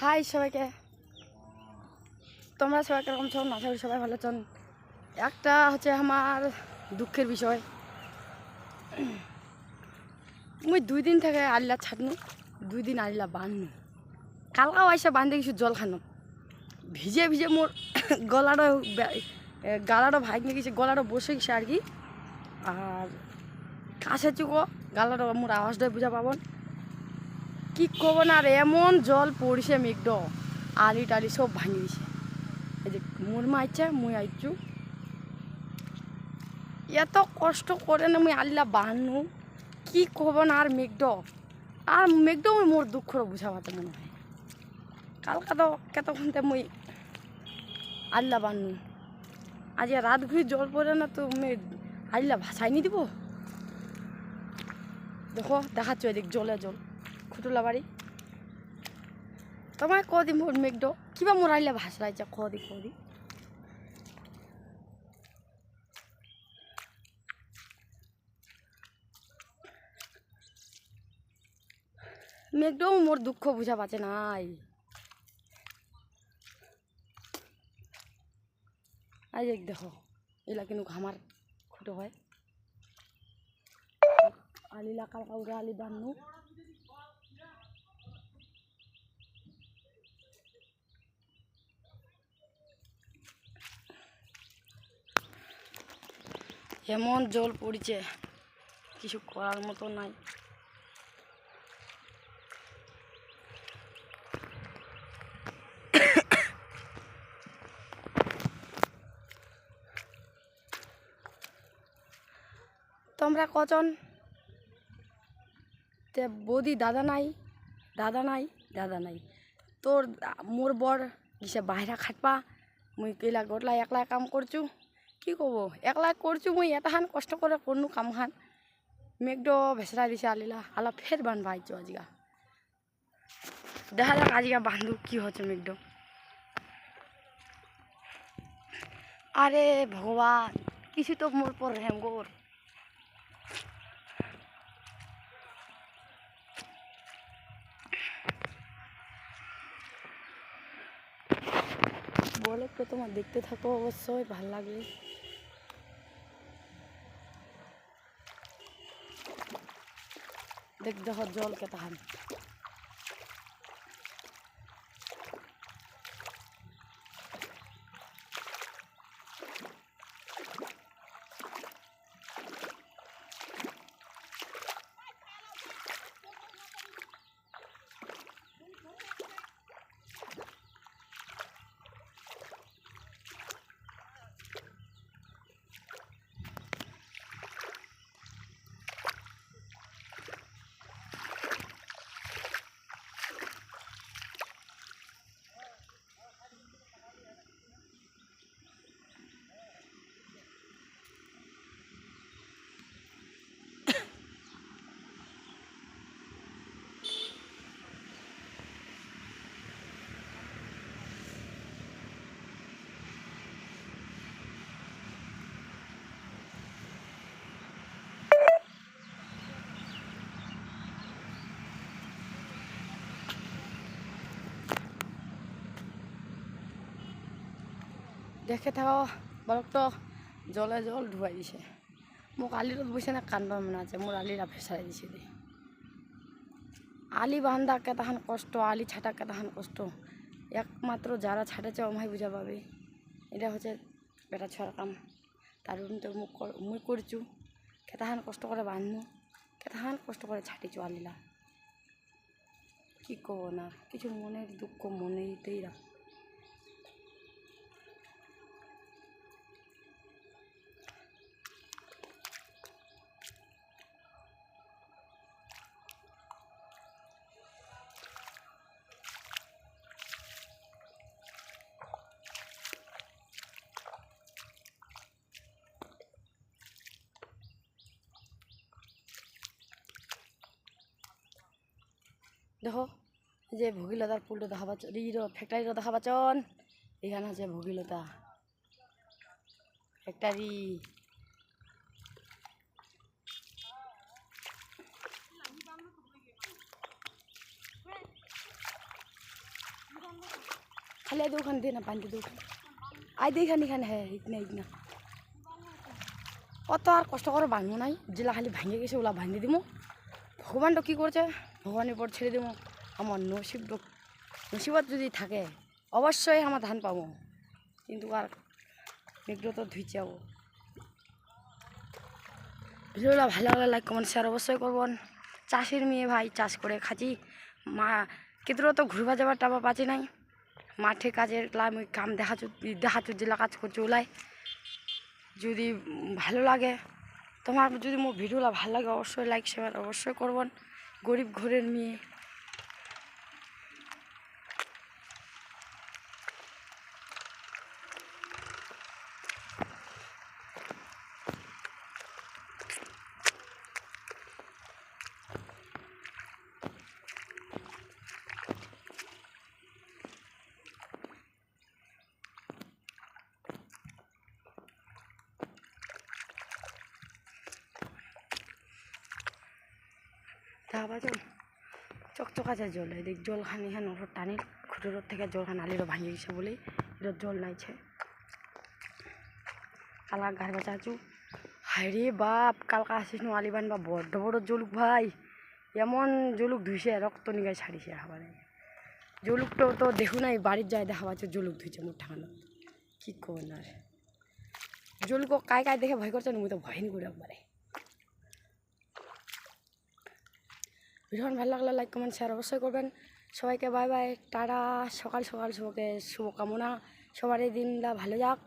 High সবাইকে। তোমরা সবাই কেরকম ছো না সবাই সবাই ভালো চন একটা হচ্ছে আমার দুঃখের বিষয়। মুই দুই দিন থেকে আল্লা ছাড়নু, দুই দিন আল্লা বাঁধনু কালকাও আইসা বাঁধে কিছু জল খানো। ভিজে ভিজে মোর গলাটা গালাটা ভাঙে গেছে গলাটা বসে গেছে আর কি। আর কাছে চুকো গালাটা মোর আওয়াজটা বুঝা পাবন কি করব না আর এমন জল পড়ছে মেঘড আলি টালি সব ভাঙি দিছে। এই যে মোর মা আইছে, মুই আইছু এত কষ্ট করে না মুই আল্লা বাহানু কি করব না আর মেঘড আর মেঘড মোর দুঃখ বুঝা পাতে মনে হয়। কালকা তো কতক্ষণতে মুই আল্লা বানু আজ রাত ঘুরি জল পড়ে না তো মে আল্লা ভাসাই নি দিব? দেখো, দেখাচ্ছ এদিক জলে জল। খুটুলা বাড়ি তোমার কদি মোর মেঘড কিবা মোর আইলে ভাসরাইছে কদি কদি মেঘডও মোর দুঃখ বুঝা পাচ্ছে নাই। আই দেখ, দেখো এলা কিন্তু আমার খুটো হয়। আলিলা কালকা আলি বান্নু এমন জল পড়ছে, কিছু করার মতো নাই। তোমরা কজন? তে বৌদি দাদা নাই দাদা নাই দাদা নাই। তোর মোর বর গিসে বাহিরা খাটবা, মুই কইলা গটলা একলা কাম করছু কি কব? একলা করছ মুই এটাহান কষ্ট করে কোনো কাম খান মেঘড ভেসরা দিছে আলিলা, আলা ফের বান ভাইছো আজিকা দেখা যাক আজিগা বান্ধু, কি হচ্ছে মেঘড আরে ভগবান কিছু তো মোর পর রেম গোর বলে তো তোমার দেখতে থাকো অবশ্যই ভালো লাগে দেখ দেখো জল কেতা দেখে থাকো, বলক তো, জলে জল ধুয়াই দিছে। মোক আলির বসে না কান্দ মনে আছে মোর আলিরা ফেসাই দিছে দে। আলি বান্ধা কেতাহান কষ্ট, আলি ছাটা কেতাহান কষ্ট। একমাত্র যারা ছাটেছে আমায় বুঝা পাবে। এটা হচ্ছে বেটা ছড়া কাম। তার তো মুই করছু কেতাহান কষ্ট করে বান্ধু কেতাহান কষ্ট করে ছাটিছু আলিলা। কি কব না, কিছু মনের দুঃখ মনেতেই রাখ দেখো যে ভগীলতার ফুলটা দেখা পাচ্ছ ফ্যাক্টরিটা দেখা পাচ্ছন এখানে আছে ভগীলতা ফ্যাক্টরি। খালি আয় ওখানে দে না বান্ধে দে ওখানে আয় দে এখানে এখানে হ্যাঁ ইকনা ইকনা অত আর কষ্ট করে বাঁধবো নাই যেলা খালি ভাঙে গেছে ওলা বাঁধে দিব ভগবানটা কী করছে? ভগবানের পর ছেড়ে দেবো। আমার নসিব নসিবত যদি থাকে, অবশ্যই আমার ধান পাবো। কিন্তু আর মেঘগুলো তো ধুই যাব। ভিডিওটা ভালো লাগলে লাইক কমেন্ট শেয়ার অবশ্যই করবেন। চাষের মেয়ে ভাই চাষ করে খাচ্ছি। মা কেতর তো ঘুরবা যাবার টাবা পাচ্ছি নাই। মাঠে কাজের ওই কাম দেখা দেখাচ্ছ জেলা কাজ করছে ওলাই। যদি ভালো লাগে, তোমার যদি মোর ভিডিওটা ভালো লাগে, অবশ্যই লাইক শেয়ার অবশ্যই করবেন। গরিব ঘরের মেয়ে। তারপর জল। চকচকাচা জল, এদিক জল খানি হ্যাঁ ওর টানি, খুঁটোর থেকে জল খান আলিরও ভাঙি গেছে বলেই এটা জল নাইছে। কালা গার বাঁচাচু হাইরে বাপ, কালকা আসিস নো আলি বানবা বড্ড বড় জলুক ভাই। এমন জলুক ধুইছে, রক্ত নিগায় ছাড়িছে হাবারে জলুকটাও তো দেখু নাই, বাড়ির যায় দেখা পাচ্ছে জলুক ধুইছে মোট ঠান্ডা কি করবেন আর জলুক কায় কায় দেখে ভয় করছে, না, মুই তো ভয় নি করে একবারে। ভিডিও ভালো লাগলে লাইক কমেন্ট শেয়ার অবশ্যই করবেন। সবাইকে বাই বাই টাটা, সকাল সকাল সবাইকে শুভকামনা। সবার এই দিনটা ভালো যাক।